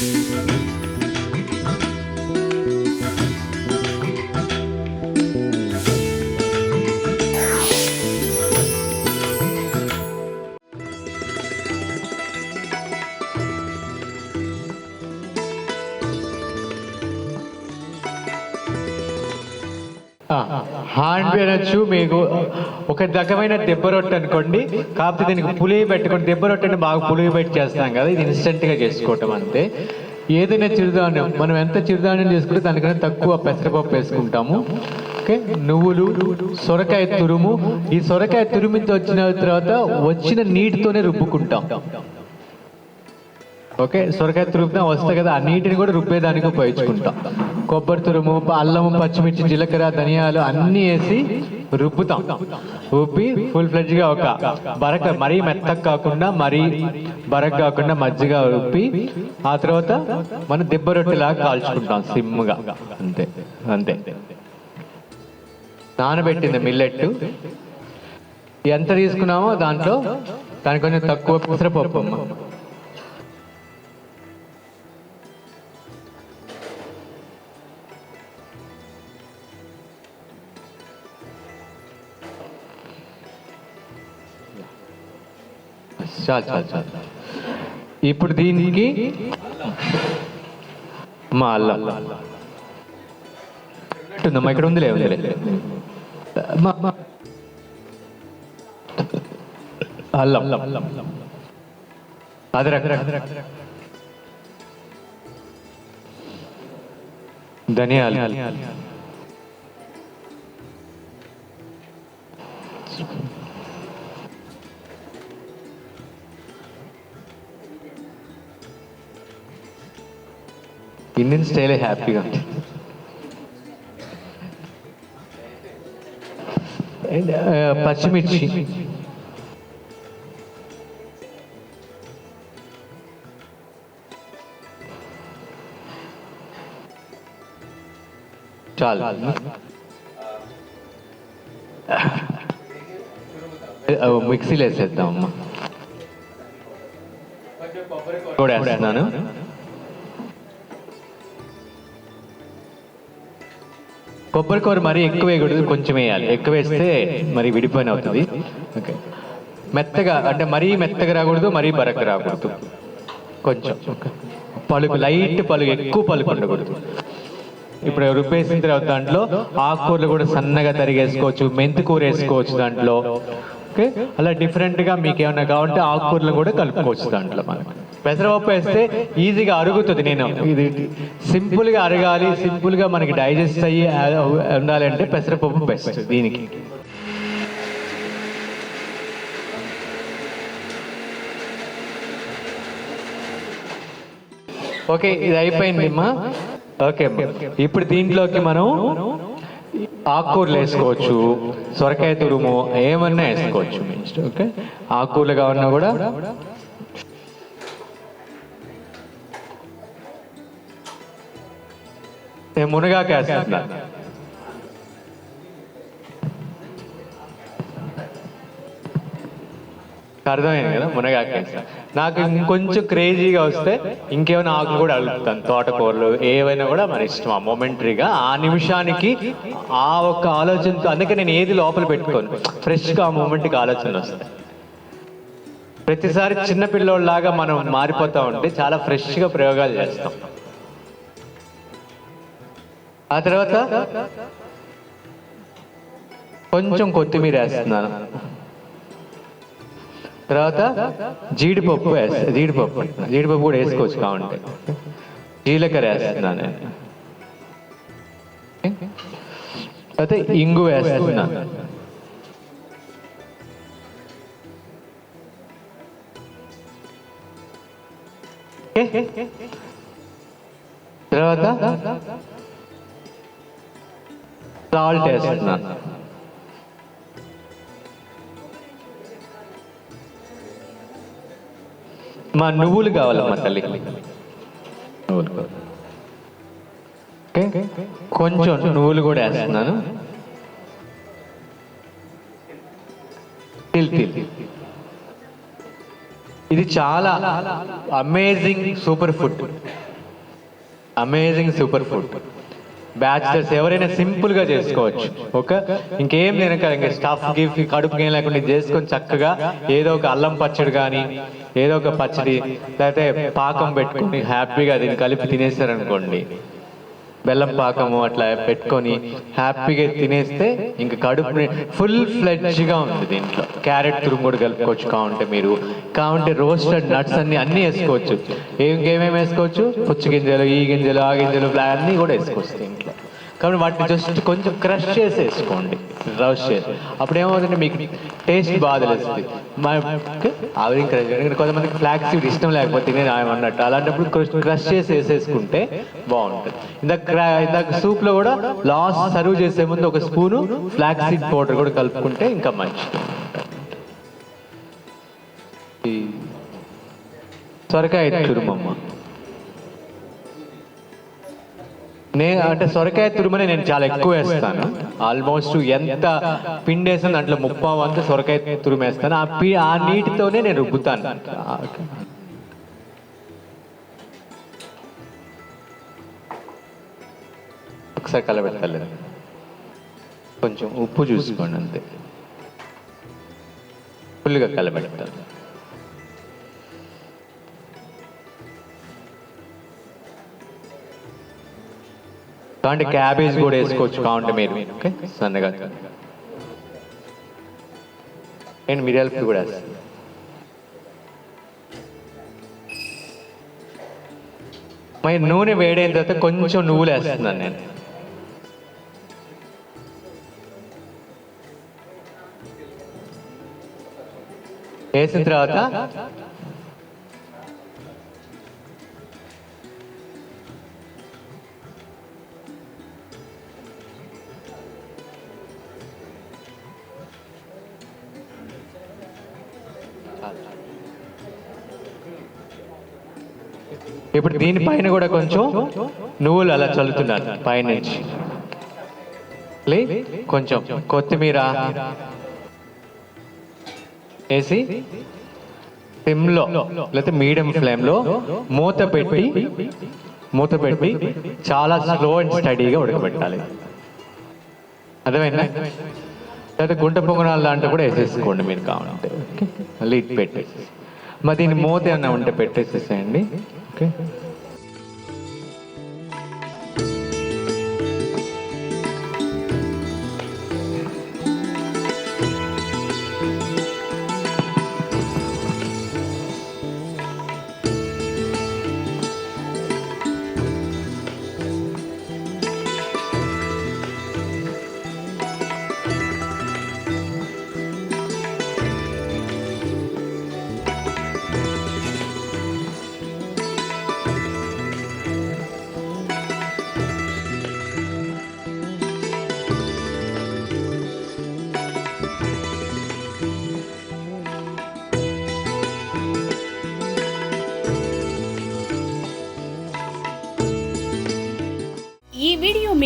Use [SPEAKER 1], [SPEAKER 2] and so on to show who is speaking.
[SPEAKER 1] Música hand అనొచ్చు మీకు ఒక రకమైన దెబ్బ రొట్టె అనుకోండి. కాకపోతే దీనికి పులివి పెట్టుకొని దెబ్బ రొట్టెని బాగా పులివి పెట్టి చేస్తాం కదా ఇది ఇన్స్టెంట్గా చేసుకోవటం అంతే. ఏదైనా చిరుధాన్యం మనం ఎంత చిరుధాన్యం చేసుకుంటే దానికన్నా తక్కువ పెసరపప్పు వేసుకుంటాము. ఓకే? నువ్వులు సొరకాయ తురుము. ఈ సొరకాయ తురుమితో వచ్చిన తర్వాత వచ్చిన నీటితోనే రుబ్బుకుంటాం. ఓకే? సొరకాయ తురుముతా వస్తాయి కదా. ఆ నీటిని కూడా రుబ్బేదానికి ఉపయోగించుకుంటాం. కొబ్బరి తురుము అల్లము పచ్చిమిర్చి జీలకర్ర ధనియాలు అన్నీ వేసి రుబ్బుతాం. రుబ్బి ఫుల్ ఫ్లెడ్జ్గా ఒక బరక మరీ మెత్తగా కాకుండా మరీ బరక కాకుండా మజ్జిగ రుబ్బి ఆ తర్వాత మనం దెబ్బ రొట్టెలాగా కాల్చుకుంటాం సిమ్గా. అంతే అంతే. నానబెట్టింది మిల్లెట్ ఎంత తీసుకున్నామో దాంట్లో దానికి కొంచెం తక్కువ పెసరపప్పు అమ్మ. చాలు చాలు చాలు. ఇప్పుడు దీనికి మా అల్లం. ఉందమ్మా ఇక్కడ ఉంది ఉందిలే. మా- అల్లం. అదరక్ ధనియాలు. ఇండియన్ స్టైలే హ్యాపీగా ఉంటుంది అండ్ పచ్చిమిర్చి చాలు మిక్సీలో వేసేద్దాం అమ్మా కూడా వేస్తున్నాను కొబ్బరి కూర మరీ ఎక్కువ వేయకూడదు కొంచెం వేయాలి. ఎక్కువ వేస్తే మరి విడిపోయిన అవుతుంది. ఓకే మెత్తగా అంటే మరీ మెత్తగా రాకూడదు మరీ బరక రాకూడదు. కొంచెం. పలుకు లైట్ పలుకు ఎక్కువ పలుకు ఉండకూడదు. ఇప్పుడు రుబ్బేసిన తర్వాత దాంట్లో ఆకుకూరలు కూడా సన్నగా తరిగేసుకోవచ్చు మెంతి కూర వేసుకోవచ్చు దాంట్లో. ఓకే అలా డిఫరెంట్గా మీకు ఏమైనా కావాలంటే ఆకుకూరలు కూడా కలుపుకోవచ్చు దాంట్లో మనకు. పెసరపప్పు వేస్తే ఈజీగా అరుగుతుంది నేను. ఇది సింపుల్గా అరగాలి సింపుల్గా మనకి డైజెస్ట్ అయ్యి ఉండాలంటే ఉండాలి అంటే పెసరపప్పు బెస్ట్ దీనికి. ఓకే ఇది అయిపోయింది అమ్మా. ఓకే ఇప్పుడు దీంట్లోకి మనం ఆకుకూరలు వేసుకోవచ్చు సొరకాయ తురుము ఏమన్నా వేసుకోవచ్చు. ఓకే? ఆకుకూరలు కావన్నా కూడా నేను మునగాకు వేస్తున్నా అర్థమైంది కదా? మునగాకు వేస్తా నాకు ఇంకొంచెం క్రేజీగా వస్తే ఇంకేమైనా ఆకులు కూడా అడుగుతాను. తోటకూరలు ఏవైనా కూడా మన ఇష్టం. ఆ మొమెంటరీగా ఆ నిమిషానికి ఆ ఒక్క ఆలోచనతో అందుకే నేను ఏది లోపల పెట్టుకోను. ఫ్రెష్గా ఆ మూమెంట్కి ఆలోచన వస్తాయి. ప్రతిసారి చిన్న పిల్లోళ్ళలాగా మనం మారిపోతా ఉంటే చాలా ఫ్రెష్గా ప్రయోగాలు చేస్తాం. ఆ తర్వాత కొంచెం కొత్తిమీర వేస్తున్నాను. తర్వాత జీడిపప్పు వేస్తా జీడిపప్పు జీడిపప్పు కూడా వేసుకోవచ్చు కావండి జీలకర్ర వేస్తున్నాను నేను. తర్వాత ఇంగు వేస్తున్నాను. తర్వాత సాల్ట్ వేస్తున్నాను మా నువ్వులు కావాలమ్మా తల్లి? నువ్వులు కొంచెం నువ్వులు కూడా వేస్తున్నాను. ఇది చాలా amazing super food amazing super food bachelors ఎవరైనా సింపుల్గా చేసుకోవచ్చు ఓకే? ఇంకేం తినక ఇంకా స్టఫ్ గిఫ్ కడుపు ఏం లేకుండా చేసుకొని చక్కగా ఏదో ఒక అల్లం పచ్చడి కానీ ఏదో ఒక పచ్చడి లేకపోతే పాకం పెట్టుకుని హ్యాపీగా దీన్ని కలిపి తినేసారనుకోండి బెల్లం పాకము అట్లా పెట్టుకొని హ్యాపీగా తినేస్తే ఇంకా కడుపు ఫుల్ ఫ్లెడ్జ్గా ఉంది దీంట్లో. క్యారెట్ తురుము కూడా కలుపుకోవచ్చు కావంటే మీరు. కావంటే రోస్టెడ్ నట్స్ అన్ని అన్నీ వేసుకోవచ్చు. ఇంకేమేమి వేసుకోవచ్చు? పుచ్చు గింజలు ఈ గింజలు ఆ గింజలు అన్నీ అన్ని కూడా వేసుకోవచ్చు దీంట్లో. కాబట్టి వాటిని జస్ట్ కొంచెం క్రష్ చేసేసుకోండి. రష్ చేసి. అప్పుడు ఏమవుతుందంటే మీకు టేస్ట్ బాగా తెలుస్తుంది. అవి క్రష్ కొంతమందికి ఫ్లాక్స్ సీడ్ ఇష్టం లేకపోతే నేను ఆయన అన్నట్టు. అలాంటప్పుడు క్రష్ క్రష్ చేసి వేసేసుకుంటే బాగుంటుంది. ఇందాక ఇందాక సూప్లో కూడా లాస్ట్ సర్వ్ చేసే ముందు ఒక స్పూను ఫ్లాక్స్ సీడ్ పౌడర్ కూడా కలుపుకుంటే ఇంకా మంచిది. త్వరగా అయితే తురుమమ్మ. నేను అంటే సొరకాయ తురుమని నేను చాలా ఎక్కువ వేస్తాను. ఆల్మోస్ట్ ఎంత పిండేసాను దాంట్లో ముప్పా వంతు సొరకాయ తురుమేస్తాను ఆ పి ఆ నీటితోనే నేను రుబ్బుతాను. ఒకసారి కలబెట్టాలి కొంచెం ఉప్పు చూసుకోండి అంతే. ఫుల్గా కలబెట్టాలి. కావంటే క్యాబేజ్ కూడా వేసుకోవచ్చు కావంటే మీరు. ఓకే సన్నగా. నేను మిరియాల కూడా వేస్తాను మరి నూనె వేడైన తర్వాత కొంచెం నువ్వులు వేస్తున్నాను నేను. వేసిన తర్వాత ఇప్పుడు దీనిపైన కూడా కొంచెం నువ్వులు అలా చల్లుతున్నారు పైనుంచి. లే కొంచెం కొత్తిమీర వేసి సిమ్లో లేకపోతే మీడియం ఫ్లేమ్లో మూత పెట్టి మూత పెట్టి చాలా స్లో అండ్ స్టడీగా ఉడకబెట్టాలి. అర్థమైందా? లేకపోతే గుంట పొంగనాలు దాంట్లో కూడా వేసేసుకోండి మీరు కావాలంటే. ఓకే? లీడ్ పెట్టేసి మరి దీన్ని మూత ఏమైనా ఉంటే పెట్టేసేసేయండి. ఓకే